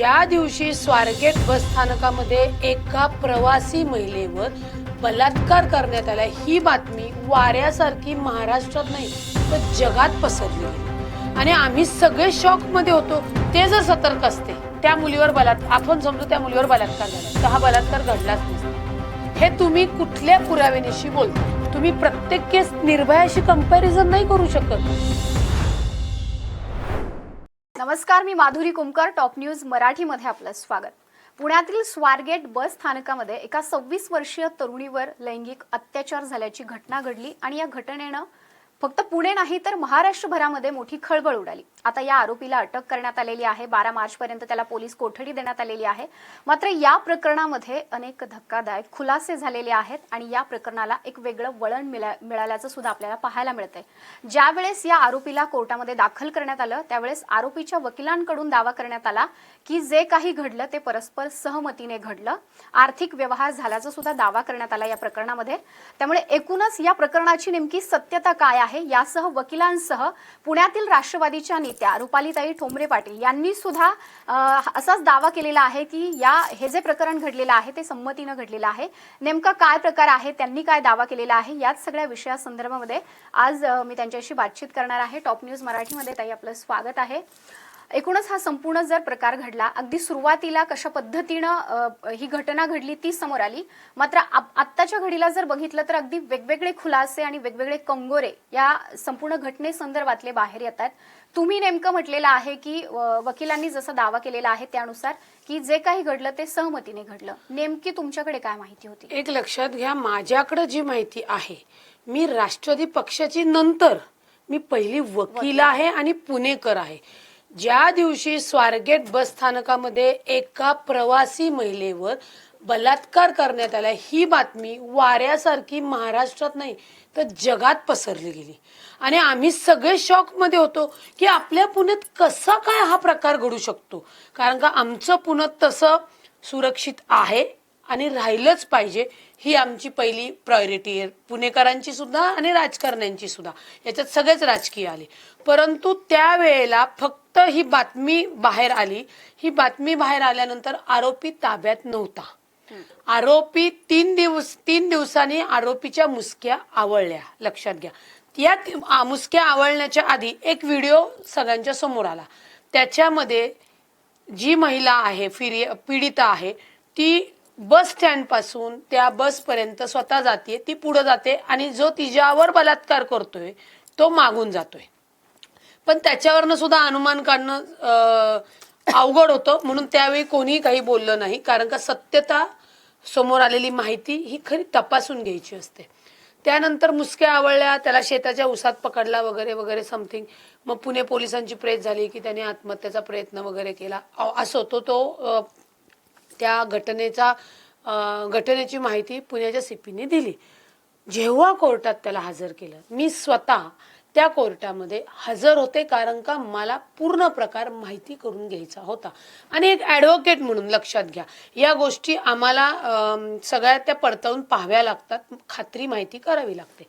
ज्या दिवशी स्वारगेट बस स्थानकामध्ये एका प्रवासी महिलेवर बलात्कार करण्यात आला ही बातमी वाऱ्यासारखी महाराष्ट्रात नाही तर जगात पसरली गेली. आणि आम्ही सगळे शॉकमध्ये होतो ते जर सतर्क असते त्या मुलीवर बलात्कार आपण समजू त्या मुलीवर बलात्कार झाला तर हा बलात्कार घडलाच नसतो हे तुम्ही कुठल्या पुराव्यानिशी बोलता? तुम्ही प्रत्येक केस निर्भयाशी कंपॅरिझन नाही करू शकत. नमस्कार मी माधुरी कुमकर टॉप न्यूज मराठीमध्ये आपलं स्वागत. पुण्यातील स्वारगेट बस स्थानकामध्ये एका सव्वीस वर्षीय तरुणीवर लैंगिक अत्याचार झाल्याची घटना घडली आणि या घटनेनं फक्त पुणे नाही तर महाराष्ट्रभरामध्ये मोठी खळबळ उडाली. आता या आरोपीला अटक करण्यात आलेली आहे. बारा मार्च पर्यंत त्याला पोलीस कोठडी देण्यात आलेली आहे. मात्र या प्रकरणामध्ये अनेक धक्कादायक खुलासे झालेले आहेत आणि या प्रकरणाला एक वेगळं वळण मिळा- मिळाल्याचं सुद्धा आपल्याला पाहायला मिळतंय. ज्यावेळेस या आरोपीला कोर्टामध्ये दाखल करण्यात आलं त्यावेळेस आरोपीच्या वकिलांकडून दावा करण्यात आला की जे काही घडलं ते परस्पर सहमतीने घडलं. आर्थिक व्यवहार झाल्याचा सुद्धा दावा करण्यात आला या प्रकरणामध्ये. त्यामुळे एकूणच या प्रकरणाची नेमकी सत्यता काय आहे? यासह वकिलांसह पुण्यातील राष्ट्रवादीच्या नेत्या रुपालीताई ठोंबरे पाटील यांनी सुद्धा असाच दावा केलेला आहे की या हे जे प्रकरण घडलेलं आहे ते संमतीनं घडलेलं आहे. नेमका काय प्रकार आहे? त्यांनी काय दावा केलेला आहे? याच सगळ्या विषयासंदर्भामध्ये आज मी त्यांच्याशी बातचीत करणार आहे. टॉप न्यूज मराठीमध्ये ताई आपलं स्वागत आहे. एकूणच हा संपूर्ण जर प्रकार घडला अगदी सुरुवातीला कशा पद्धतीनं ही घटना घडली ती समोर आली. मात्र आत्ताच्या घडीला जर बघितलं तर अगदी वेगवेगळे खुलासे आणि वेगवेगळे कंगोरे या संपूर्ण घटनेसंदर्भातले बाहेर येतात. तुम्ही नेमकं म्हटलेलं आहे की वकिलांनी जसा दावा केलेला आहे त्यानुसार की जे काही घडलं ते सहमतीने घडलं. नेमकी तुमच्याकडे काय माहिती होती? एक लक्षात घ्या माझ्याकडे जी माहिती आहे मी राष्ट्रवादी पक्षाची नंतर मी पहिली वकील. आहे आणि पुणेकर आहे. ज्या दिवशी स्वारगेट बस स्थानकामध्ये एका प्रवासी महिलेवर बलात्कार करण्यात आला ही बातमी वाऱ्यासारखी महाराष्ट्रात नाही तर जगात पसरली गेली. आणि आम्ही सगळे शॉकमध्ये होतो की आपल्या पुण्यात कसा काय हा प्रकार घडू शकतो? कारण का आमचं पुणे तसं सुरक्षित आहे आणि राहिलंच पाहिजे ही आमची पहिली प्रायोरिटी आहे. पुणेकरांची सुद्धा आणि राजकारण्यांची सुद्धा. याच्यात सगळेच राजकीय आले. परंतु त्यावेळेला फक्त ही बातमी बाहेर आली. ही बातमी बाहेर आल्यानंतर आरोपी ताब्यात नव्हता. आरोपी तीन दिवस तीन दिवसांनी आरोपीच्या मुसक्या आवळल्या. लक्षात घ्या. या मुसक्या आवळण्याच्या आधी एक व्हिडिओ सगळ्यांच्या समोर आला. त्याच्यामध्ये जी महिला आहे फिरि पीडिता आहे ती बस स्टँडपासून त्या बसपर्यंत स्वतः जाते ती पुढं जाते आणि जो तिच्यावर बलात्कार करतोय तो मागून जातोय. पण त्याच्यावरनं सुद्धा अनुमान काढणं अं, अवघड होतं. म्हणून त्यावेळी कोणीही काही बोललं नाही. कारण का सत्यता समोर आलेली माहिती ही खरी तपासून घ्यायची असते. त्यानंतर मुसक्या आवळल्या त्याला शेताच्या उसात पकडला वगैरे वगैरे समथिंग मग पुणे पोलिसांची प्रेस झाली की त्याने आत्महत्येचा प्रयत्न वगैरे केला. अ- असं तो तो अं, त्या घटनेचा अं, घटनेची माहिती पुण्याच्या सीपीने दिली. जेव्हा कोर्टात त्याला हजर केलं मी स्वतः त्या कोर्टामध्ये हजर होते कारण का मला पूर्ण प्रकार माहिती करून घ्यायचा होता. आणि एक ॲडव्होकेट म्हणून लक्षात घ्या. या गोष्टी आम्हाला सगळ्या त्या पडताळून पाहाव्या लागतात खात्री माहिती करावी लागते.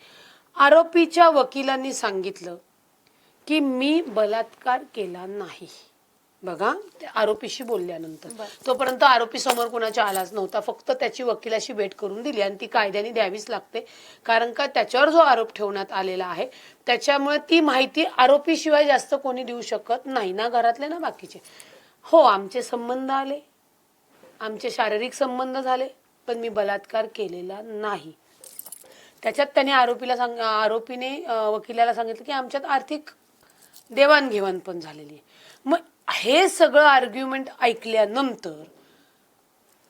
आरोपीच्या वकिलांनी सांगितलं की मी बलात्कार केला नाही. बघा ते आरोपीशी बोलल्यानंतर. तोपर्यंत आरोपी समोर कोणाच्या आलाच नव्हता. फक्त त्याची वकिलाशी भेट करून दिली आणि ती कायद्याने द्यावीच लागते. कारण का त्याच्यावर जो आरोप ठेवण्यात आलेला आहे त्याच्यामुळे ती माहिती आरोपीशिवाय जास्त कोणी देऊ शकत नाही ना घरातले ना बाकीचे. हो आमचे संबंध आले. आमचे शारीरिक संबंध झाले पण मी बलात्कार केलेला नाही. त्याच्यात त्याने आरोपीला सांग आरोपीने वकिलाला सांगितलं की आमच्यात आर्थिक देवाणघेवाण पण झालेली आहे. मग हे सगळं आर्ग्युमेंट ऐकल्यानंतर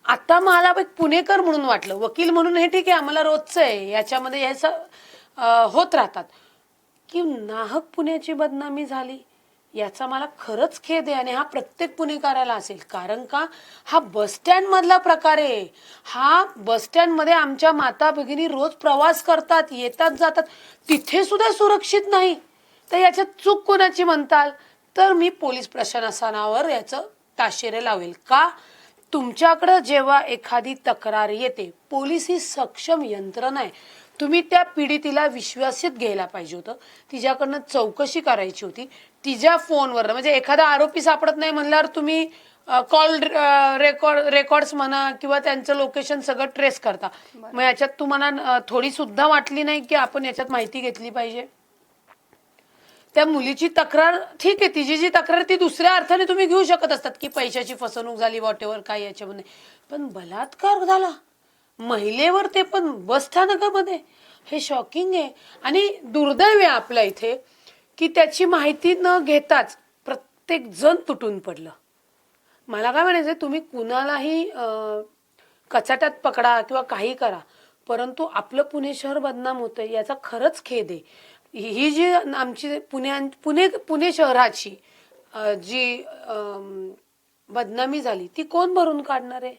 आता मला एक पुणेकर म्हणून वाटलं. वकील म्हणून हे ठीक आहे आम्हाला रोजचं आहे. याच्यामध्ये ह्याचं होत राहतात. की नाहक पुण्याची बदनामी झाली याचा मला खरंच खेद आहे आणि हा प्रत्येक पुणेकराला असेल. कारण का? हा बसस्टँडमधला प्रकार आहे. हा बसस्टँडमध्ये आमच्या माता भगिनी रोज प्रवास करतात येतात जातात. तिथे सुद्धा सुरक्षित नाही. तर याच्यात चूक कोणाची म्हणताल? तर मी पोलीस प्रशासनावर याचं ताशेरे लावेल. का? तुमच्याकडं जेव्हा एखादी तक्रार येते पोलीस ही सक्षम यंत्रणा आहे तुम्ही त्या पीडितीला विश्वासित घ्यायला पाहिजे होतं. तिच्याकडनं चौकशी करायची होती. तिच्या फोनवर म्हणजे एखादा आरोपी सापडत नाही म्हणल्यावर तुम्ही कॉल रेकॉर्ड रेकॉर्ड्स म्हणा किंवा त्यांचं लोकेशन सगळं ट्रेस करता. मग याच्यात तुम्हाला थोडी सुद्धा वाटली नाही की आपण याच्यात माहिती घेतली पाहिजे? त्या मुलीची तक्रार ठीक आहे तिची जी तक्रार ती दुसऱ्या अर्थाने तुम्ही घेऊ शकत असतात की पैशाची फसवणूक झाली वॉटेवर काय याच्यामध्ये. पण बलात्कार झाला. महिलेवर ते पण बसस्थानकामध्ये हे शॉकिंग आहे. आणि दुर्दैव आहे आपल्या इथे की त्याची माहिती न घेताच प्रत्येक जण तुटून पडलं. मला काय म्हणायचं तुम्ही कुणालाही कचाट्यात पकडा किंवा काही करा परंतु आपलं पुणे शहर बदनाम होतंय याचा खरंच खेद आहे. ही ही जी आमची पुण्या पुणे पुणे शहराची जी बदनामी झाली ती कोण भरून काढणार आहे?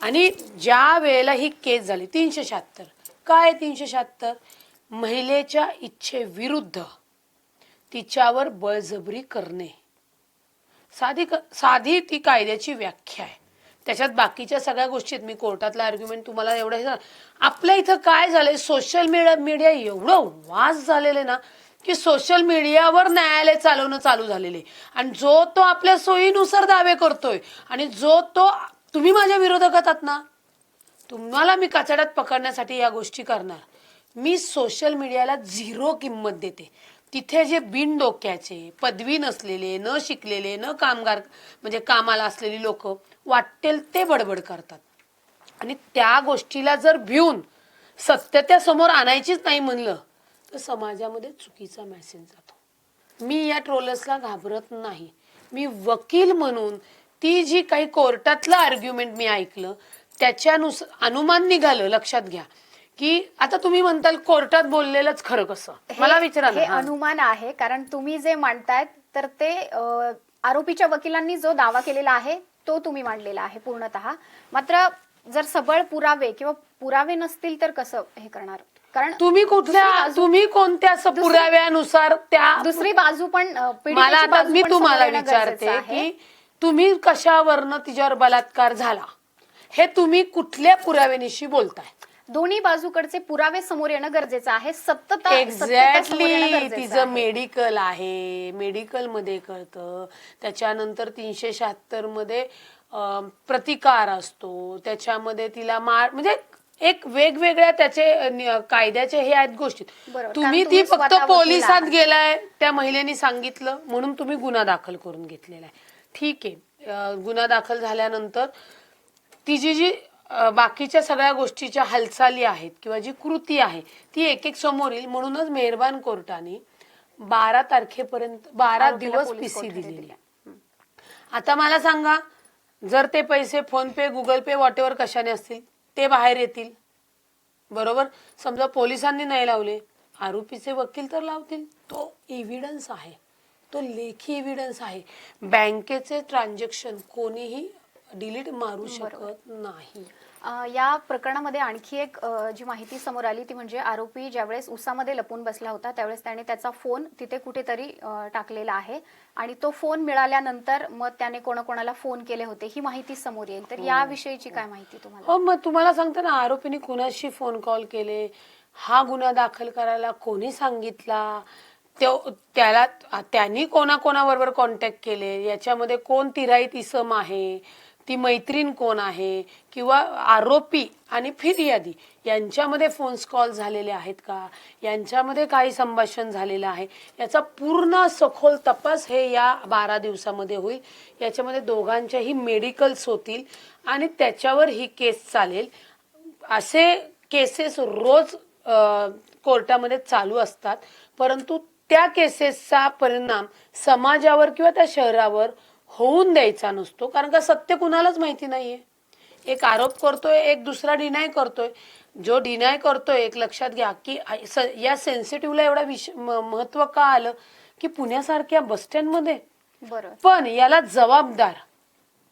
आणि ज्या वेळेला ही केस झाली तीनशे शहात्तर. काय तीनशे शहात्तर? महिलेच्या इच्छेविरुद्ध तिच्यावर बळजबरी करणे. साधी क- साधी ती कायद्याची व्याख्या आहे. त्याच्यात बाकीच्या सगळ्या गोष्टी आहेत मी कोर्टातला आर्ग्युमेंट तुम्हाला एवढं आपल्या इथं काय झालंय? सोशल मीडिया मीडिया एवढं वास झालेलं ना की सोशल मीडियावर न्यायालय चालवणं चालू झालेले आणि जो तो आपल्या सोयीनुसार दावे करतोय आणि जो तो तुम्ही माझ्या विरोधकात आहात ना तुम्हाला मी काचड्यात पकडण्यासाठी या गोष्टी करणार. मी सोशल मीडियाला झिरो किंमत देते. तिथे जे बिन डोक्याचे पदवी नसलेले न शिकलेले न कामगार म्हणजे कामाला असलेली लोक वाटेल ते बडबड करतात. आणि त्या गोष्टीला जर भिवून सत्य समोर आणायचीच नाही म्हणलं तर समाजामध्ये चुकीचा मेसेज जातो. मी या ट्रोलर्सला घाबरत नाही. मी वकील म्हणून ती जी काही कोर्टातलं आर्ग्युमेंट मी ऐकलं त्याच्यानुसार अनुमान निघालं लक्षात घ्या. की आता तुम्ही म्हणताल कोर्टात बोललेलंच खरं कसं हे- मला विचारा ना. हे हा. अनुमान आहे कारण तुम्ही जे मांडतायत तर ते अ, आरोपीच्या वकिलांनी जो दावा केलेला आहे तो तुम्ही मांडलेला आहे पूर्णतः मात्र जर सबळ पुरावे किंवा पुरावे नसतील तर कसं हे करणार कारण तुम्ही दुसरी कुठल्या बाजू- तुम्ही कोणत्या असं दुसरी- पुराव्यानुसार त्या दुसरी बाजू पण अ, पीडितेची मला आता बाजू मी पण तुम्हाला समोर येणं विचारते आहे. की तुम्ही कशावरनं तिच्यावर बलात्कार झाला हे तुम्ही कुठल्या पुराव्यानिशी बोलताय दोन्ही बाजूकडचे पुरावे समोर येणं गरजेचं आहे. सत्यता समोर एक्झॅक्टली तिचं. मेडिकल आहे. मेडिकलमध्ये कळतं. त्याच्यानंतर तीनशे शहात्तरमध्ये प्रतिकार असतो. त्याच्यामध्ये तिला मार म्हणजे एक वेगवेगळ्या त्याचे कायद्याचे हे आहेत गोष्टी. तुम्ही ती फक्त पोलिसात. गेलाय त्या महिलेने सांगितलं म्हणून तुम्ही गुन्हा दाखल करून घेतलेला आहे. ठीक आहे. गुन्हा दाखल झाल्यानंतर तिची जी बाकीच्या सगळ्या गोष्टीच्या हालचाली आहेत किंवा जी कृती आहे ती एक एक समोर येईल म्हणूनच मेहरबान कोर्टाने बारा तारखेपर्यंत बारा दिवस पीसी दिलेली दिली. आता मला सांगा जर ते पैसे PhonePe Google Pay whatever कशाने असतील ते बाहेर येतील? बरोबर? समजा पोलिसांनी नाही लावले आरोपीचे वकील तर लावतील. तो एव्हिडन्स आहे. तो लेखी एव्हिडन्स आहे. बँकेचे ट्रान्झॅक्शन कोणीही डिलीट मारू शकत नाही. या प्रकरणामध्ये आणखी एक जी माहिती समोर आली ती म्हणजे आरोपी ज्यावेळेस उसामध्ये लपून बसला होता त्यावेळेस त्याने त्याचा फोन तिथे कुठेतरी टाकलेला आहे. आणि तो फोन मिळाल्यानंतर मग त्याने कोणाकोणाला फोन केले होते ही माहिती समोर येईल. तर याविषयीची काय माहिती तुम्हाला? हो मग तुम्हाला सांगते ना आरोपीने कुणाशी फोन कॉल केले हा गुन्हा दाखल करायला कोणी सांगितला त्यो- त्याला त्यांनी कोणाकोणाबरोबर कॉन्टॅक्ट केले याच्यामध्ये कोण तिराईत इसम आहे ती मैत्रीण कोण आहे किंवा आरोपी आणि फिर्यादी यांच्यामध्ये फोन्स कॉल झालेले आहेत का? यांच्यामध्ये काही संभाषण झालेलं आहे. याचा पूर्ण सखोल तपास हे या बारा दिवसामध्ये होईल. याच्यामध्ये दोघांच्याही मेडिकल्स होतील आणि त्याच्यावर ही केस चालेल. असे केसेस रोज कोर्टामध्ये चालू असतात. परंतु त्या केसेसचा परिणाम समाजावर किंवा त्या शहरावर होऊन द्यायचा नसतो कारण का सत्य कुणालाच माहिती नाहीये. एक आरोप करतोय एक दुसरा डिनाय करतोय. जो डिनाय करतोय एक लक्षात घ्या की या सेन्सिटिव्हला एवढा विष महत्त्व का आलं? की पुण्यासारख्या बस स्टँडमध्ये बरं. पण याला जबाबदार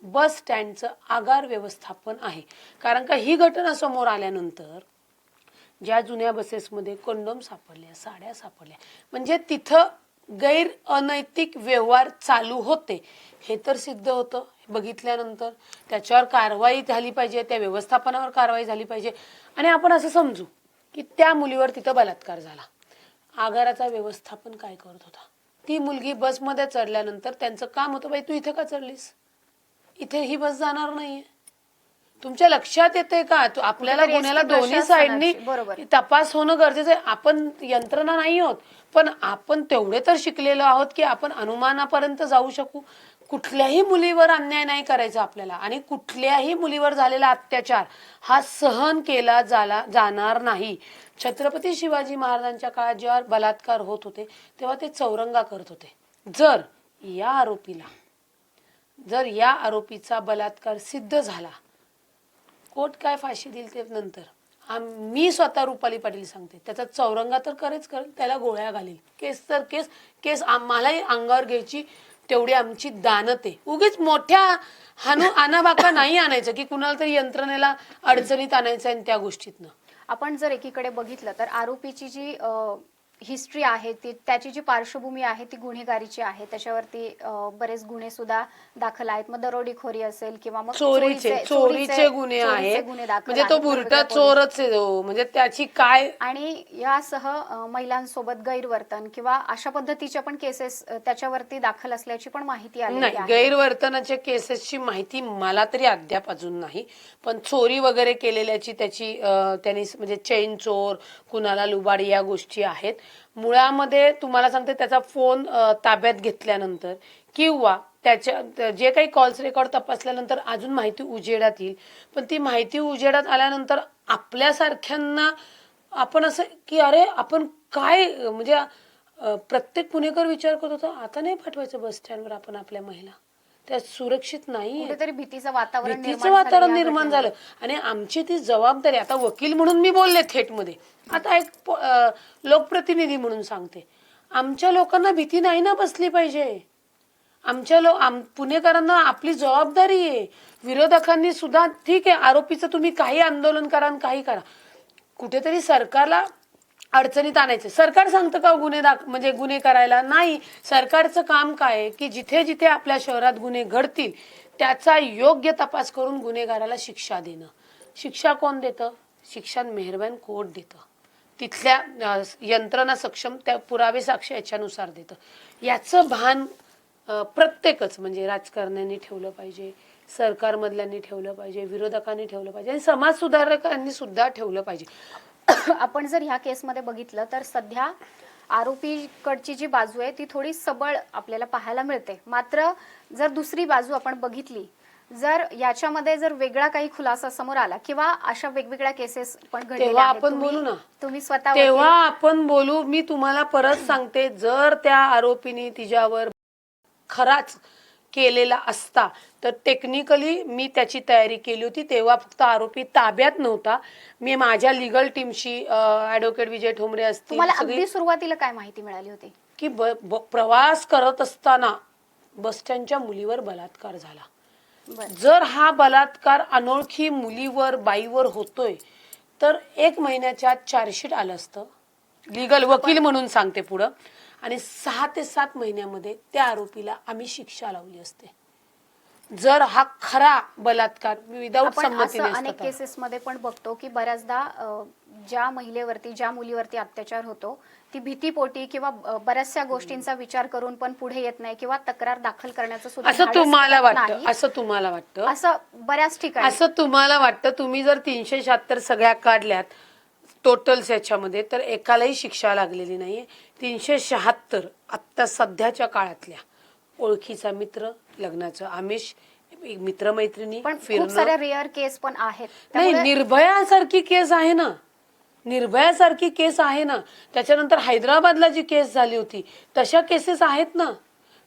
बस स्टँडचं आगार व्यवस्थापन आहे. कारण का ही घटना समोर आल्यानंतर ज्या जुन्या बसेसमध्ये कंडोम सापडल्या साड्या सापडल्या म्हणजे तिथं गैर अनैतिक व्यवहार चालू होते. हे तर सिद्ध होतं. बघितल्यानंतर त्याच्यावर कारवाई झाली पाहिजे त्या व्यवस्थापनावर कारवाई झाली पाहिजे. आणि आपण असं समजू की त्या मुलीवर तिथं बलात्कार झाला. आगाराचा व्यवस्थापन काय करत होता? ती मुलगी बसमध्ये चढल्यानंतर त्यांचं काम होतं बाई तू इथं का चढलीस? इथे ही बस जाणार नाहीये. तुमच्या लक्षात येते का? तू- आपल्याला कुठेतरी गुन्ह्याला दोन्ही प्रशासनाची, साईडनी बरोबर. तपास होणं गरजेचं आहे. आपण यंत्रणा नाही आहोत पण आपण तेवढे तर शिकलेलो आहोत की आपण अनुमानापर्यंत जाऊ शकू. कुठल्याही मुलीवर अन्याय नाही करायचा आपल्याला आणि कुठल्याही मुलीवर झालेला अत्याचार हा सहन केला जाला जाणार नाही. छत्रपती शिवाजी महाराजांच्या काळात जेव्हा बलात्कार होत होते तेव्हा ते चौरंगा करत होते. जर या आरोपीला जर या आरोपीचा बलात्कार सिद्ध झाला कोर्ट काय फाशी देईल ते नंतर. आम- मी स्वतः रुपाली पाटील सांगते. त्याचा चौरंगा तर करेच करेल त्याला गोळ्या घालील. केस तर केस केस आम्हालाही अंगावर घ्यायची तेवढी आमची दानते उगीच मोठ्या हानू आनाबाका नाही आणायचं की कुणाला तरी यंत्रणेला अडचणीत आणायचं आहे त्या गोष्टीतनं. आपण जर एकीकडे बघितलं तर आरोपीची जी हिस्ट्री आहे ती त्याची जी पार्श्वभूमी आहे ती गुन्हेगारीची आहे. त्याच्यावरती बरेच गुन्हे सुद्धा दाखल आहेत. मग दरोडेखोरी असेल किंवा मग चोरीचे चोरीचे गुन्हे आहेत. म्हणजे तो बुरटा. चोरच. म्हणजे त्याची काय आणि यासह महिलांसोबत गैरवर्तन किंवा अशा पद्धतीच्या पण केसेस त्याच्यावरती दाखल असल्याची पण माहिती आहे. गैरवर्तनाच्या केसेसची माहिती मला तरी अद्याप अजून नाही. पण चोरी वगैरे केलेल्याची त्याची त्यांनी म्हणजे चेन चोर कुणाला लुबाडी या गोष्टी आहेत. मुळामध्ये तुम्हाला सांगते त्याचा फोन ताब्यात घेतल्यानंतर किंवा त्याच्या जे काही कॉल्स रेकॉर्ड तपासल्यानंतर अजून माहिती उजेडात येईल. पण ती माहिती उजेडात आल्यानंतर आपल्यासारख्यांना आपण असं की अरे आपण काय? म्हणजे प्रत्येक पुणेकर विचार करत होता आता नाही पाठवायचं बस स्टँडवर आपण आपल्या महिला. त्या सुरक्षित नाही. कुठेतरी भीतीचं वातावरण भीतीचं निर्माण झालं वातावरण निर्माण झालं. आणि आमची ती जबाबदारी आता वकील म्हणून मी बोलले थेटमध्ये. आता एक लोकप्रतिनिधी म्हणून सांगते. आमच्या लोकांना भीती नाही ना बसली पाहिजे. आमच्या लो आम पुणेकरांना आपली जबाबदारी आहे. विरोधकांनी सुद्धा ठीक आहे आरोपीचं तुम्ही काही आंदोलन करा आणि काही करा. कुठेतरी सरकारला अडचणीत आणायचं. सरकार सांगतं का गुन्हे दाख म्हणजे गुन्हे करायला? नाही. सरकारचं काम काय आहे? की जिथे जिथे आपल्या शहरात गुन्हे घडतील त्याचा योग्य तपास करून गुन्हेगाराला शिक्षा देणं. शिक्षा कोण देतं? शिक्षा मेहरबान कोर्ट देतं. तिथल्या यंत्रणा सक्षम त्या पुरावे साक्ष याच्यानुसार देतं. याचं भान प्रत्येकच म्हणजे राजकारण्यांनी ठेवलं पाहिजे सरकारमधल्यांनी ठेवलं पाहिजे विरोधकांनी ठेवलं पाहिजे आणि समाज सुधारकांनी सुद्धा ठेवलं पाहिजे. आपण जर ह्या केसमध्ये बघितलं तर सध्या आरोपीकडची जी बाजू आहे ती थोडी सबळ आपल्याला पाहायला मिळते मात्र जर दुसरी बाजू आपण बघितली जर याच्यामध्ये जर वेगळा काही खुलासा समोर आला किंवा अशा वेगवेगळ्या केसेस पण तेव्हा. आपण बोलू ना. तुम्ही स्वतः तेव्हा आपण बोलू मी तुम्हाला परत सांगते जर त्या आरोपीने तिच्यावर खराच केलेला असता. तर टेक्निकली मी त्याची तयारी केली होती. तेव्हा फक्त आरोपी ताब्यात नव्हता. मी माझ्या लिगल टीमशी ऍडव्होकेट विजय ठोंबरे असतील तुम्हाला अगदी सुरुवातीला काय माहिती मिळाली होती? की ब, ब, प्रवास करत असताना बसस्टँडच्या मुलीवर बलात्कार झाला. बरं. जर हा बलात्कार अनोळखी मुलीवर बाईवर होतोय तर एक महिन्याच्या आत चार्जशीट आलं असतं. लिगल वकील म्हणून सांगते पुढं. आणि सहा ते सात महिन्यामध्ये त्या आरोपीला आम्ही शिक्षा लावली असते जर हा खरा बलात्कार असता अनेक तर. केसेस मध्ये पण बघतो की बऱ्याचदा ज्या महिलेवरती ज्या मुलीवरती अत्याचार होतो ती भीतीपोटी किंवा बऱ्याचशा गोष्टींचा विचार करून पण पुढे येत नाही किंवा तक्रार दाखल करण्याचं सुद्धा असं तुम्हाला वाटतं. असं तुम्हाला वाटतं असं बऱ्याच ठिकाणी असं तुम्हाला वाटतं तुम्ही जर तीनशे शहात्तर सगळ्या काढल्यात टोटल्स याच्यामध्ये तर एकालाही शिक्षा लागलेली नाहीये. तीनशे शहात्तर आत्ता सध्याच्या काळातल्या ओळखीचा मित्र लग्नाचं. आमिष मित्रमैत्रिणी पण खूप फिरणं. साऱ्या रेअर केस पण आहेत. नाही त्यामुळे निर्भयासारखी केस आहे ना. निर्भयासारखी केस आहे ना. त्याच्यानंतर हैदराबादला जी केस झाली होती तशा केसेस आहेत ना.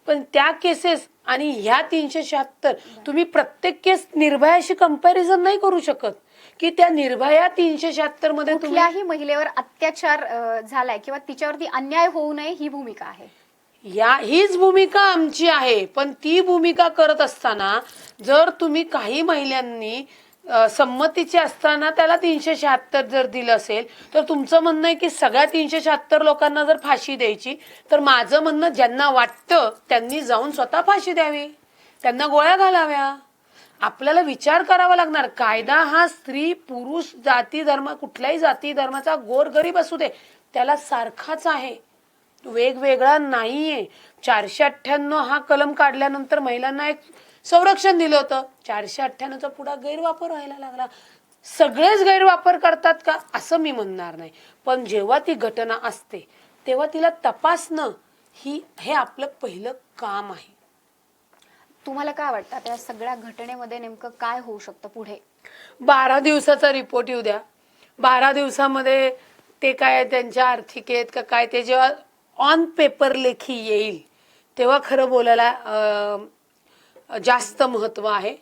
पण त्या केसेस आणि ह्या तीनशे शहात्तर तुम्ही प्रत्येक केस निर्भयाशी कंपॅरिझन नाही करू शकत. की त्या निर्भया तीनशे शहात्तरमध्ये तुम्ही कुठल्याही महिलेवर अत्याचार अ, झालाय किंवा तिच्यावरती अन्याय होऊ नये ही भूमिका आहे. या हीच भूमिका आमची आहे. पण ती भूमिका करत असताना जर तुम्ही काही महिलांनी अ, संमतीचे असताना त्याला तीनशे शहात्तर जर दिलं असेल तर तुमचं म्हणणं आहे की सगळ्या तीनशे शहात्तर लोकांना जर फाशी द्यायची तर माझं म्हणणं ज्यांना वाटतं त्यांनी जाऊन स्वतः फाशी द्यावी. त्यांना गोळ्या घालाव्या. आपल्याला विचार करावा लागणार. कायदा हा स्त्री पुरुष जाती धर्म कुठल्याही जाती धर्माचा गोरगरीब असू दे. त्याला सारखाच आहे. वेगवेगळा नाहीये. चारशे अठ्ठ्याण्णव हा कलम काढल्यानंतर महिलांना एक संरक्षण दिलं होतं. चारशे अठ्ठ्याण्णवचा पुढा गैरवापर व्हायला लागला. सगळेच गैरवापर करतात का? असं मी म्हणणार नाही. पण जेव्हा ती घटना असते तेव्हा तिला तपासणं ही हे आपलं पहिलं काम आहे. तुम्हाला काय वाटतं? आता या सगळ्या घटनेमध्ये नेमकं काय होऊ शकतं पुढे? बारा दिवसाचा रिपोर्ट येऊ द्या. बारा दिवसामध्ये ते काय त्यांच्या आर्थिकेत का काय ते जेव्हा ऑन पेपर लेखी येईल तेव्हा खरं बोलायला जास्त महत्त्व आहे.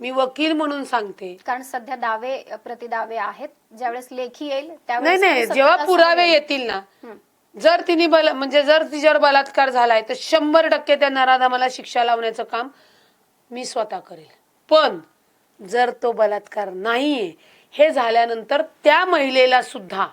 मी वकील म्हणून सांगते. कारण सध्या दावे प्रतिदावे आहेत. ज्यावेळेस लेखी येईल नाही त्यावेळेस नाही जेव्हा पुरावे. येतील ना. जर तिने बल म्हणजे जर तिच्यावर बलात्कार झालाय तर शंभर टक्के त्या नराधामाला शिक्षा लावण्याचं काम मी स्वतः करेल. पण जर तो बलात्कार नाहीये हे झाल्यानंतर त्या महिलेला सुद्धा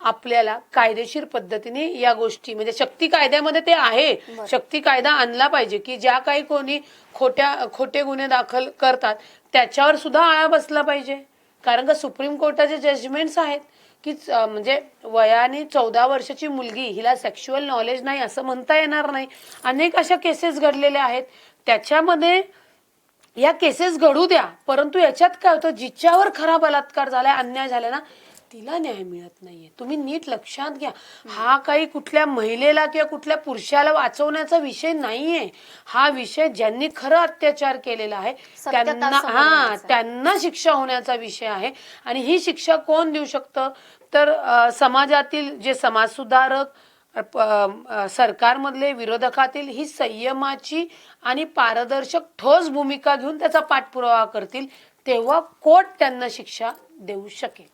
आपल्याला कायदेशीर पद्धतीने या गोष्टी म्हणजे शक्ती कायद्यामध्ये ते आहे. शक्ती कायदा आणला पाहिजे की ज्या काही कोणी खोट्या खोटे गुन्हे दाखल करतात त्याच्यावर सुद्धा आळा बसला पाहिजे. कारण का सुप्रीम कोर्टाचे जजमेंट्स आहेत की म्हणजे वयाने चौदा वर्षाची मुलगी हिला सेक्शुअल नॉलेज नाही असं म्हणता येणार नाही. अनेक अशा केसेस घडलेल्या आहेत. त्याच्यामध्ये या केसेस घडू द्या परंतु याच्यात काय होतं जिच्यावर खरा बलात्कार झालाय अन्याय झालाय ना तिला न्याय मिळत नाहीये. तुम्ही नीट लक्षात घ्या. हा काही कुठल्या महिलेला किंवा कुठल्या पुरुषाला वाचवण्याचा विषय नाहीये. हा विषय ज्यांनी खरं अत्याचार केलेला आहे त्यांना हा. त्यांना शिक्षा होण्याचा विषय आहे. आणि ही शिक्षा कोण देऊ शकतं? तर समाजातील जे समाजसुधारक सरकारमधले विरोधकातील ही संयमाची आणि पारदर्शक ठोस भूमिका घेऊन त्याचा पाठपुरावा करतील तेव्हा कोर्ट त्यांना शिक्षा देऊ शकेल.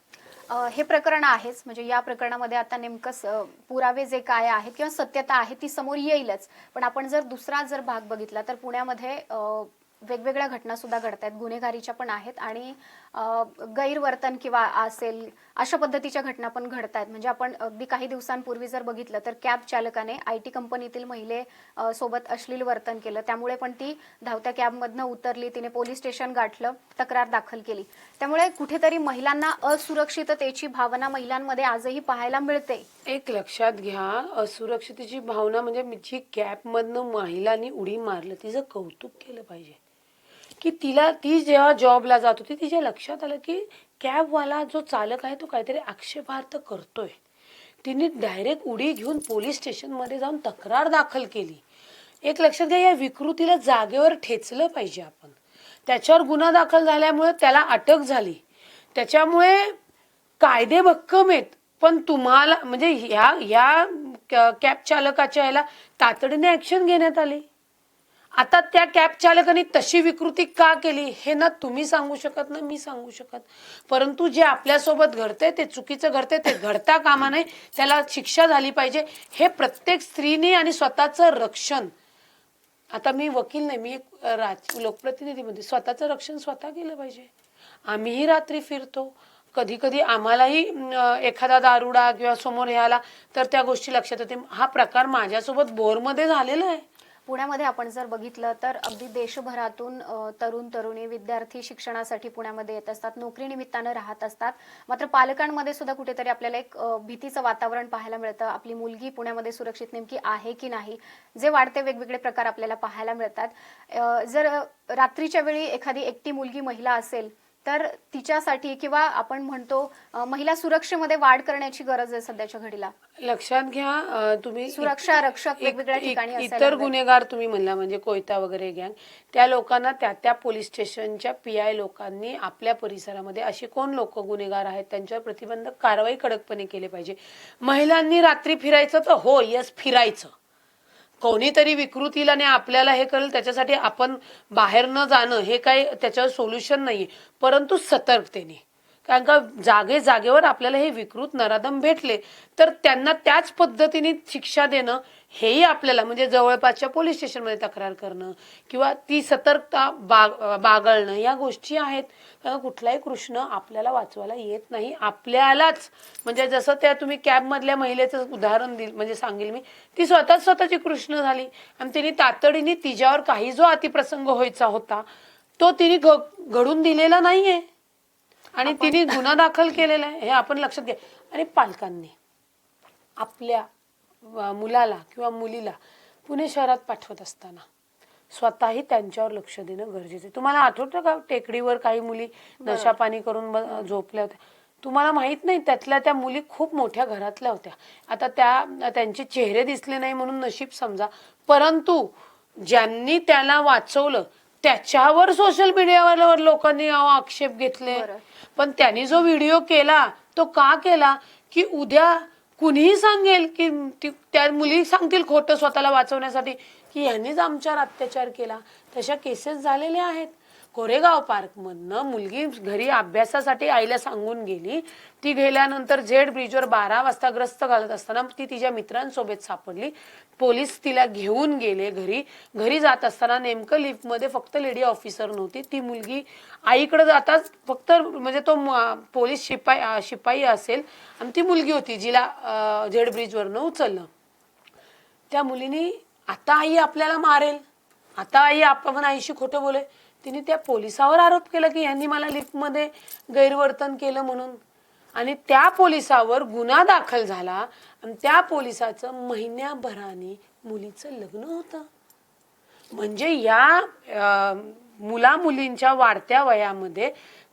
हे प्रकरण आहेच. म्हणजे या प्रकरणामध्ये आता नेमकं पुरावे जे काय आहेत किंवा सत्यता आहे ती समोर येईलच. पण आपण जर दुसरा जर भाग बघितला तर पुण्यामध्ये वेगवेगळ्या घटना सुद्धा घडत आहेत गुन्हेगारीच्या पण आहेत आणि गैरवर्तन किंवा असेल अशा पद्धतीच्या घटना पण घडत आहेत म्हणजे आपण अगदी काही दिवसांपूर्वी जर बघितलं तर कॅब चालकाने आय टी कंपनीतील महिले सोबत अश्लील वर्तन केलं. त्यामुळे पण ती धावत्या कॅबमधनं उतरली तिने पोलीस स्टेशन गाठलं तक्रार दाखल केली. त्यामुळे कुठेतरी महिलांना असुरक्षिततेची भावना महिलांमध्ये आजही पाहायला मिळते. एक लक्षात घ्या असुरक्षितेची भावना म्हणजे जी कॅबमधनं महिलांनी उडी मारलं तिचं कौतुक केलं पाहिजे. की तिला ती जेव्हा जॉबला जात होती तिच्या लक्षात आलं की कॅबवाला जो चालक आहे तो काहीतरी आक्षेपार्थ करतोय. तिने डायरेक्ट उडी घेऊन पोलीस स्टेशनमध्ये जाऊन तक्रार दाखल केली. एक लक्षात घ्या या विकृतीला जागेवर ठेचलं पाहिजे आपण. त्याच्यावर गुन्हा दाखल झाल्यामुळे त्याला अटक झाली. त्याच्यामुळे कायदे भक्कम आहेत पण तुम्हाला म्हणजे ह्या ह्या कॅब चालकाच्या याला तातडीने ऍक्शन घेण्यात आली. आता त्या कॅब चालकाने तशी विकृती का केली हे ना तुम्ही सांगू शकत ना मी सांगू शकत. परंतु जे आपल्यासोबत घडते ते चुकीचं घडते ते घडता कामा नये. त्याला शिक्षा झाली पाहिजे. हे प्रत्येक स्त्रीने आणि स्वतःचं रक्षण. आता मी वकील नाही मी एक राज लोकप्रतिनिधीमध्ये. स्वतःचं रक्षण स्वतः केलं पाहिजे. आम्हीही रात्री फिरतो. कधी कधी आम्हालाही एखादा दारुडा किंवा समोर हे आला तर त्या गोष्टी लक्षात येते हा प्रकार माझ्यासोबत बोरमध्ये झालेला आहे. पुण्यामध्ये आपण जर बघितलं तर अगदी देशभरातून तरुण तरुणी विद्यार्थी शिक्षणासाठी पुण्यामध्ये येत असतात नोकरी निमित्तानं राहत असतात. मात्र पालकांमध्ये सुद्धा कुठेतरी आपल्याला एक भीतीचं वातावरण पाहायला मिळतं. आपली मुलगी पुण्यामध्ये सुरक्षित नेमकी आहे की नाही जे वाढते वेगवेगळे प्रकार आपल्याला पाहायला मिळतात. जर रात्रीच्या वेळी एखादी एकटी मुलगी महिला असेल तर तिच्यासाठी किंवा आपण म्हणतो महिला सुरक्षेमध्ये वाढ करण्याची गरज आहे सध्याच्या घडीला. लक्षात घ्या तुम्ही सुरक्षा रक्षक वेगवेगळ्या ठिकाणी इतर. गुन्हेगार तुम्ही म्हणला म्हणजे कोयता वगैरे गँग. त्या लोकांना त्या त्या पोलीस स्टेशनच्या पी आय लोकांनी आपल्या परिसरामध्ये असे कोण लोक गुन्हेगार आहेत त्यांच्यावर प्रतिबंधक कारवाई कडकपणे केली पाहिजे. महिलांनी रात्री फिरायचं तर हो यस फिरायचं. कोणीतरी विकृतीला आणि आपल्याला हे करेल त्याच्यासाठी आपण बाहेर न जाणं हे काही त्याच्यावर सोल्युशन नाही परंतु सतर्कतेने. कारण का जागे जागेवर आपल्याला हे विकृत नराधम भेटले तर त्यांना त्याच पद्धतीने शिक्षा देणं हेही आपल्याला म्हणजे जवळपासच्या पोलीस स्टेशनमध्ये तक्रार करणं किंवा ती सतर्कता बाग बागळणं या गोष्टी आहेत. कारण कुठलाही कृष्ण आपल्याला वाचवायला येत नाही. आपल्यालाच म्हणजे जसं त्या तुम्ही कॅबमधल्या महिलेचं उदाहरण दिल म्हणजे सांगेल मी ती स्वतःच स्वतःची कृष्ण झाली आणि तिने तातडीने तिच्यावर काही जो अतिप्रसंग व्हायचा होता तो तिने घ- घडून दिलेला नाहीये. आणि तिने गुन्हा दाखल केलेला आहे हे आपण लक्षात घ्या. आणि पालकांनी आपल्या मुलाला किंवा मुलीला पुणे शहरात पाठवत असताना स्वतःही त्यांच्यावर लक्ष देणं गरजेचं आहे. तुम्हाला आठवतं का टेकडीवर काही मुली नशा पाणी करून झोपल्या होत्या? तुम्हाला माहीत नाही त्यातल्या त्या मुली खूप मोठ्या घरातल्या होत्या. आता त्या त्यांचे चेहरे दिसले नाही म्हणून नशीब समजा. परंतु ज्यांनी त्याला वाचवलं त्याच्यावर सोशल मीडियावर लोकांनी अहो आक्षेप घेतले. बरं. पण त्यांनी जो व्हिडिओ केला तो का केला? की उद्या कुणीही सांगेल की ती- त्या मुली सांगतील खोटं स्वतःला वाचवण्यासाठी. की यांनीच आमच्यावर अत्याचार केला. तशा केसेस झालेल्या आहेत. कोरेगाव पार्क मधनं मुलगी घरी अभ्यासासाठी आईला सांगून गेली. ती गेल्यानंतर झेड ब्रिजवर बारा वाजता ग्रस्त घालत असताना ती तिच्या मित्रांसोबत सापडली. पोलीस तिला घेऊन गेले घरी. घरी जात असताना नेमकं लिफ्टमध्ये फक्त लेडी ऑफिसर नव्हती. ती मुलगी आईकडे जाताच फक्त म्हणजे तो पोलीस शिपाई शिपाई असेल. आणि ती मुलगी होती जिला झेड ब्रिजवरनं उचललं. त्या मुलीनी आता आई आपल्याला मारेल. आता आई आपण आईशी खोटं बोले तिने त्या पोलिसावर आरोप केला की यांनी मला लिफ्टमध्ये गैरवर्तन केलं म्हणून. आणि त्या पोलिसावर गुन्हा दाखल झाला आणि त्या पोलिसाचं महिन्याभराने मुलीचं लग्न होतं. म्हणजे या मुला मुलींच्या वाढत्या वयामध्ये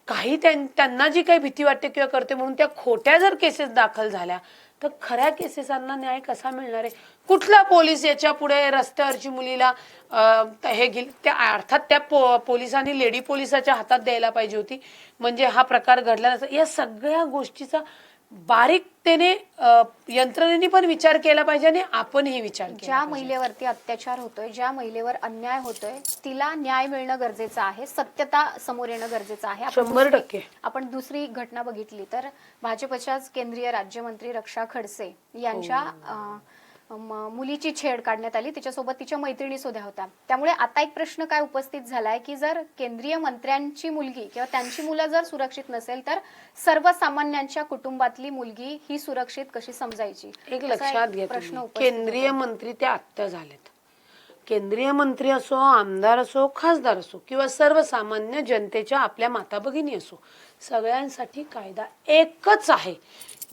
काही त्यां- त्यांना जी काही भीती वाटते किंवा करते म्हणून त्या खोट्या जर केसेस दाखल झाल्या तर खऱ्या केसेसांना न्याय कसा मिळणार आहे? कुठला पोलीस याच्यापुढे रस्त्यावरची मुलीला हे घेईल? त्या अर्थात त्या पो पोलिसांनी लेडी पोलिसाच्या हातात द्यायला पाहिजे होती. म्हणजे हा प्रकार घडला नसता. या सगळ्या गोष्टीचा बारीकतेने यंत्रणेने पण विचार केला पाहिजे आणि आपणही विचार केला ज्या. महिलेवरती अत्याचार होतोय ज्या महिलेवर अन्याय होतोय तिला न्याय मिळणं गरजेचं आहे सत्यता समोर येणं गरजेचं आहे आपण शंभर दुसरी- टक्के. आपण दुसरी घटना बघितली तर भाजपच्याच केंद्रीय राज्यमंत्री रक्षा खडसे यांच्या हो. मुलीची छेड काढण्यात आली. तिच्यासोबत तिच्या मैत्रिणी सुद्धा होत्या. त्यामुळे आता एक प्रश्न काय उपस्थित झालाय की जर केंद्रीय मंत्र्यांची मुलगी किंवा त्यांची मुलं जर सुरक्षित नसेल तर सर्वसामान्यांच्या कुटुंबातली मुलगी ही सुरक्षित कशी समजायची? एक लक्षात घ्या प्रश्न केंद्रीय. मंत्री ते आत्ता झालेत. केंद्रीय मंत्री असो आमदार असो खासदार असो किंवा सर्वसामान्य जनतेच्या आपल्या माता भगिनी असो सगळ्यांसाठी कायदा एकच आहे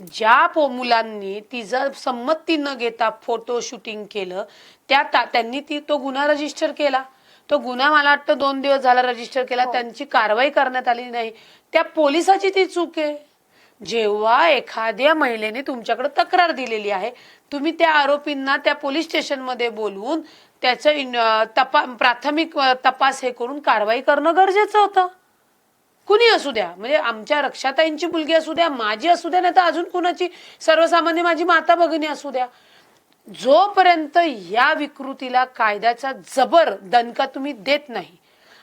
ज्या मुलांनी तिचं संमती न घेता फोटो शूटिंग केलं त्या त्यांनी ती तो गुन्हा रजिस्टर केला. तो गुन्हा मला वाटतं दोन दिवस झाला रजिस्टर केला. त्यांची कारवाई करण्यात आली नाही. त्या पोलिसाची ती चूक आहे. जेव्हा एखाद्या महिलेने तुमच्याकडे तक्रार दिलेली आहे तुम्ही त्या आरोपींना त्या पोलीस स्टेशनमध्ये बोलवून त्याचं तपा प्राथमिक तपास हे करून कारवाई करणं गरजेचं होतं. कुणी असू द्या? म्हणजे आमच्या रक्षाताईंची मुलगी असू द्या माझी असू द्या नाही तर अजून कुणाची? सर्वसामान्य माझी माता भगिनी असू द्या. जोपर्यंत या विकृतीला कायद्याचा जबर दणका तुम्ही देत नाही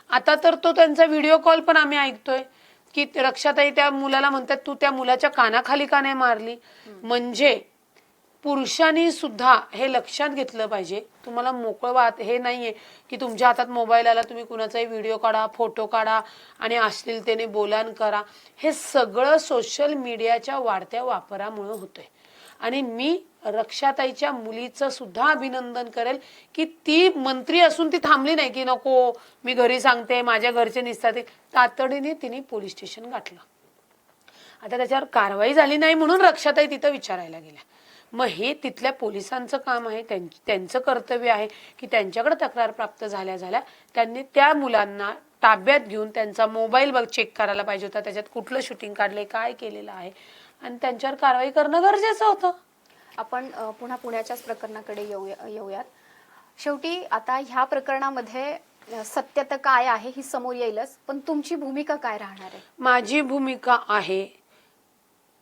आता तर तो त्यांचा व्हिडिओ कॉल पण आम्ही ऐकतोय की रक्षाताई त्या मुलाला म्हणतात तू त्या मुलाच्या कानाखाली का नाही मारली? म्हणजे पुरुषांनी सुद्धा हे लक्षात घेतलं पाहिजे. तुम्हाला मोकळं वात हे नाही आहे की तुमच्या हातात मोबाईल आला तुम्ही कुणाचाही व्हिडिओ काढा फोटो काढा आणि अश्लीलतेने बोलान करा. हे सगळं सोशल मीडियाच्या वाढत्या वापरामुळे होतंय. आणि मी रक्षाताईच्या मुलीचं सुद्धा अभिनंदन करेल की ती मंत्री असून ती थांबली नाही की नको मी घरी सांगते माझ्या घरचे निसतात. तातडीने तिने पोलीस स्टेशन गाठलं. आता त्याच्यावर कारवाई झाली नाही म्हणून रक्षाताई तिथं विचारायला गेल्या. मग हे तिथल्या पोलिसांचं काम आहे त्यां- त्यांचं कर्तव्य आहे की त्यांच्याकडे तक्रार प्राप्त झाल्या झाल्या त्यांनी त्या मुलांना ताब्यात घेऊन त्यांचा मोबाईल बघ चेक करायला पाहिजे होता. त्याच्यात कुठलं शूटिंग काढलंय काय केलेलं आहे? आणि त्यांच्यावर कारवाई करणं गरजेचं होतं. आपण पुन्हा पुण्याच्याच प्रकरणाकडे येऊया येऊयात. शेवटी आता ह्या प्रकरणामध्ये अ, सत्य तर काय आहे ही समोर येईलच पण तुमची भूमिका काय राहणार आहे? माझी भूमिका आहे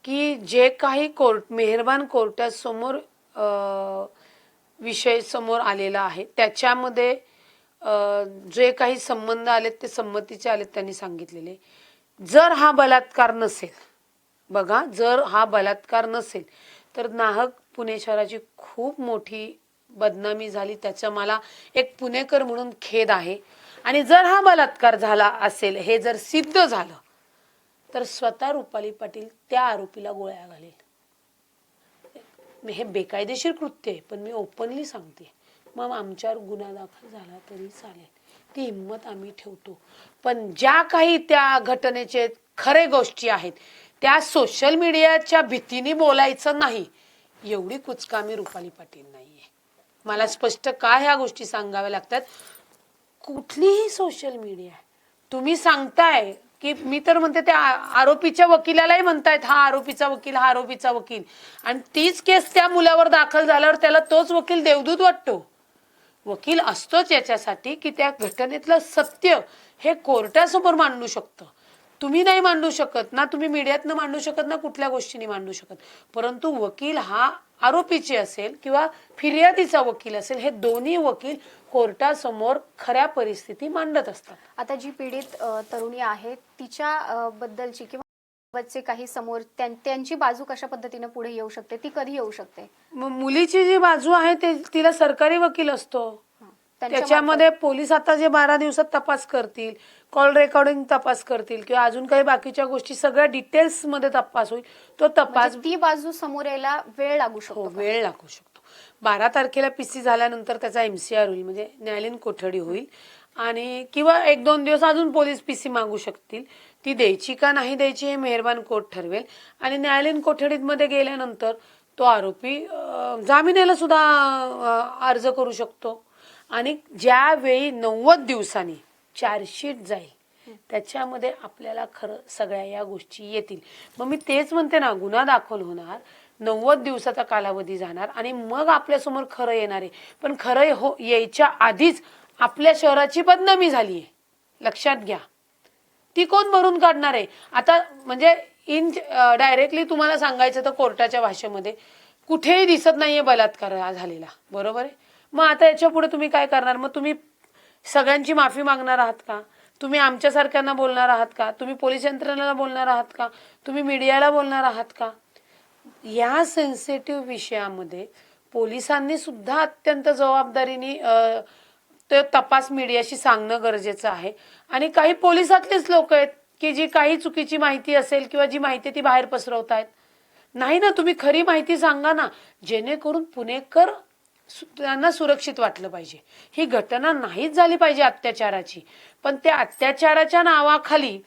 की जे काही कोर्ट मेहरबान कोर्टासमोर विषय समोर आलेला आहे त्याच्यामध्ये जे काही संबंध आलेत ते संमतीचे आलेत त्यांनी सांगितलेले. जर हा बलात्कार नसेल बघा जर हा बलात्कार नसेल तर नाहक पुणे शहराची खूप मोठी बदनामी झाली. त्याचं मला एक पुणेकर म्हणून खेद आहे. आणि जर हा बलात्कार झाला असेल हे जर सिद्ध झालं तर स्वतः रुपाली पाटील त्या आरोपीला गोळ्या घालेल. हे बेकायदेशीर कृत्य आहे पण मी ओपनली सांगते. मग आमच्यावर गुन्हा दाखल झाला तरी चालेल. ती हिंमत आम्ही ठेवतो. पण ज्या काही त्या घटनेचे खरे गोष्टी आहेत त्या सोशल मीडियाच्या भीतीने बोलायचं नाही. एवढी कुचकामी रुपाली पाटील नाहीये. मला स्पष्ट का ह्या गोष्टी सांगाव्या लागतात? कुठलीही सोशल मीडिया तुम्ही सांगताय की मी तर म्हणते त्या आरोपीच्या वकिलालाही म्हणतायत हा आरोपीचा वकील हा आरोपीचा वकील. आणि तीच केस त्या मुलावर दाखल झाल्यावर त्याला तोच वकील देवदूत वाटतो. वकील असतोच याच्यासाठी की त्या घटनेतलं सत्य हे कोर्टासमोर मांडू शकतं. तुम्ही नाही मांडू शकत ना तुम्ही मीडियातनं मांडू शकत ना कुठल्या गोष्टीने मांडू शकत. परंतु वकील हा आरोपीचे असेल किंवा फिर्यादीचा वकील असेल हे दोन्ही वकील कोर्टासमोर खऱ्या परिस्थिती मांडत असतात. आता जी पीडित तरुणी आहे तिच्या बद्दलची किंवा बाबतचे काही समोर त्यां- त्यांची बाजू कशा पद्धतीने पुढे येऊ शकते? ती कधी येऊ शकते? मुलीची जी बाजू आहे ते तिला सरकारी वकील असतो. त्याच्यामध्ये पोलीस आता जे बारा दिवसात तपास करतील कॉल रेकॉर्डिंग तपास करतील किंवा अजून काही बाकीच्या गोष्टी सगळ्या डिटेल्समध्ये तपास होईल. तो तपास म्हणजे ती बाजू समोर यायला वेळ लागू हो शकतो का? वेळ लागू शकतो. बारा तारखेला पीसी झाल्यानंतर त्याचा एमसीआर होईल म्हणजे न्यायालयीन कोठडी होईल. आणि किंवा एक दोन दिवस अजून पोलीस पीसी मागू शकतील. ती द्यायची का नाही द्यायची हे मेहरबान कोर्ट ठरवेल. आणि न्यायालयीन कोठडीमध्ये गेल्यानंतर तो आरोपी जामिनाला सुद्धा अर्ज करू शकतो. आणि ज्यावेळी नव्वद दिवसांनी चार्जशीट जाईल त्याच्यामध्ये आपल्याला खरं सगळ्या या गोष्टी येतील. मग मी तेच म्हणते ना गुन्हा दाखल होणार नव्वद दिवसाचा कालावधी जाणार आणि मग आपल्यासमोर खरं येणार आहे. पण खरं हो यायच्या आधीच आपल्या शहराची बदनामी झाली आहे. लक्षात घ्या. ती कोण भरून काढणार आहे? आता म्हणजे इन डायरेक्टली तुम्हाला सांगायचं तर कोर्टाच्या भाषेमध्ये कुठेही दिसत नाहीये बलात्कार हा झालेला. बरोबर आहे? मग आता याच्यापुढे तुम्ही काय करणार? मग तुम्ही सगळ्यांची माफी मागणार आहात का? तुम्ही आमच्यासारख्यांना बोलणार आहात का? तुम्ही पोलीस यंत्रणेला बोलणार आहात का? तुम्ही मीडियाला बोलणार आहात का? या सेन्सिटिव्ह विषयामध्ये पोलिसांनी सुद्धा अत्यंत जबाबदारीने ते तपास मीडियाशी सांगणं गरजेचं आहे. आणि काही पोलिसातलेच लोक आहेत की जी काही चुकीची माहिती असेल किंवा जी माहिती ती बाहेर पसरवत आहेत नाही ना तुम्ही खरी माहिती सांगा ना. जेणेकरून पुणेकर सु- त्यांना सुरक्षित वाटलं पाहिजे. ही घटना नाहीच झाली पाहिजे अत्याचाराची. पण त्या अत्याचाराच्या नावाखाली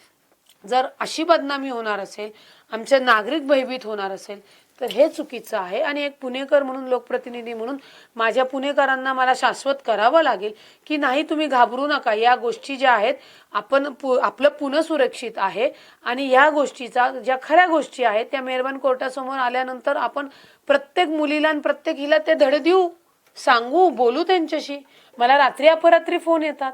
जर अशी बदनामी होणार असेल आमचे नागरिक भयभीत होणार असेल तर हे चुकीचं आहे. आणि एक पुणेकर म्हणून लोकप्रतिनिधी म्हणून माझ्या पुणेकरांना मला शाश्वत करावं लागेल की नाही तुम्ही घाबरू नका. या गोष्टी ज्या आहेत आपण पु आपलं पुणे सुरक्षित आहे. आणि या गोष्टीचा ज्या खऱ्या गोष्टी आहेत त्या मेहरबान कोर्टासमोर आल्यानंतर आपण प्रत्येक मुलीला आणि प्रत्येक हिला ते धडे देऊ. सांगू बोलू त्यांच्याशी. मला रात्री अपरात्री फोन येतात.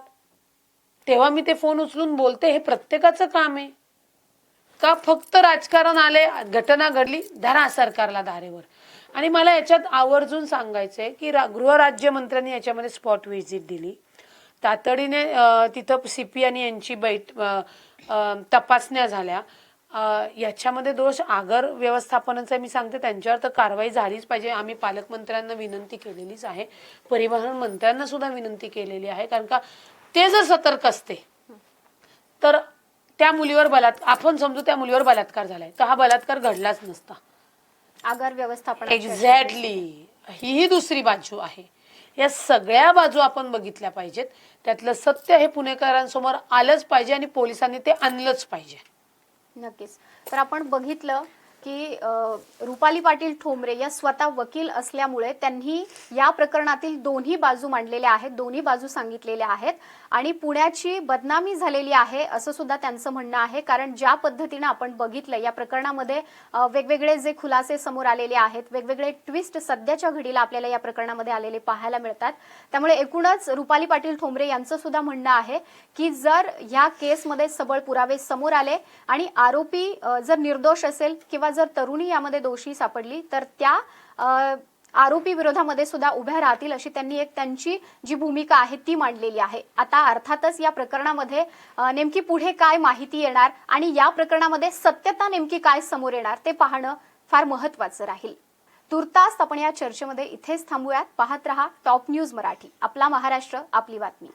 तेव्हा मी ते फोन उचलून बोलते हे प्रत्येकाचं काम आहे. का फक्त राजकारण आले घटना घडली धरा सरकारला धारेवर. आणि मला याच्यात आवर्जून सांगायचंय की रा- गृहराज्यमंत्र्यांनी याच्यामध्ये स्पॉट व्हिजिट दिली. तातडीने तिथं सी पी आणि यांची बैठ तपासण्या झाल्या. याच्यामध्ये दोष आगर व्यवस्थापनाचा मी सांगते त्यांच्यावर तर कारवाई झालीच पाहिजे. आम्ही पालकमंत्र्यांना विनंती केलेलीच आहे. परिवहन मंत्र्यांना सुद्धा विनंती केलेली आहे कारण का ते जर सतर्क असते तर त्या मुलीवर बलात् आपण समजू त्या मुलीवर बलात्कार झालाय तर हा बलात्कार घडलाच नसता. आगार व्यवस्थापन एक्झॅक्टली ही ही दुसरी बाजू आहे. या सगळ्या बाजू आपण बघितल्या पाहिजेत. त्यातलं सत्य हे पुणेकरांसमोर आलंच पाहिजे आणि पोलिसांनी ते आणलंच पाहिजे. नक्कीच. तर आपण बघितलं की रुपाली पाटील ठोंबरे या स्वतः वकील असल्यामुळे त्यांनी या प्रकरणातील दोन्ही बाजू मांडलेल्या आहेत दोन्ही बाजू सांगितलेल्या आहेत आणि पुण्याची बदनामी झालेली आहे असं सुद्धा त्यांचं म्हणणं आहे. कारण ज्या पद्धतीनं आपण बघितलं या प्रकरणामध्ये वेगवेगळे जे खुलासे समोर आलेले आहेत वेगवेगळे ट्विस्ट सध्याच्या घडीला आपल्याला या प्रकरणामध्ये आलेले पाहायला मिळतात. त्यामुळे एकूणच रुपाली पाटील ठोंबरे यांचं सुद्धा म्हणणं आहे की जर या केसमध्ये सबळ पुरावे समोर आले आणि आरोपी जर निर्दोष असेल किंवा जर तरुणी यामध्ये दोषी सापडली तर त्या आरोपी विरोधामध्ये सुद्धा उभ्या राहतील अशी त्यांनी एक त्यांची जी भूमिका आहे ती मांडलेली आहे. आता अर्थातच या प्रकरणामध्ये नेमकी पुढे काय माहिती येणार आणि या प्रकरणामध्ये सत्यता नेमकी काय समोर येणार ते पाहणं फार महत्वाचं राहील. तुर्तास आपण या चर्चेमध्ये इथेच थांबूयात. पाहत रहा टॉप न्यूज मराठी. आपला महाराष्ट्र आपली बातमी.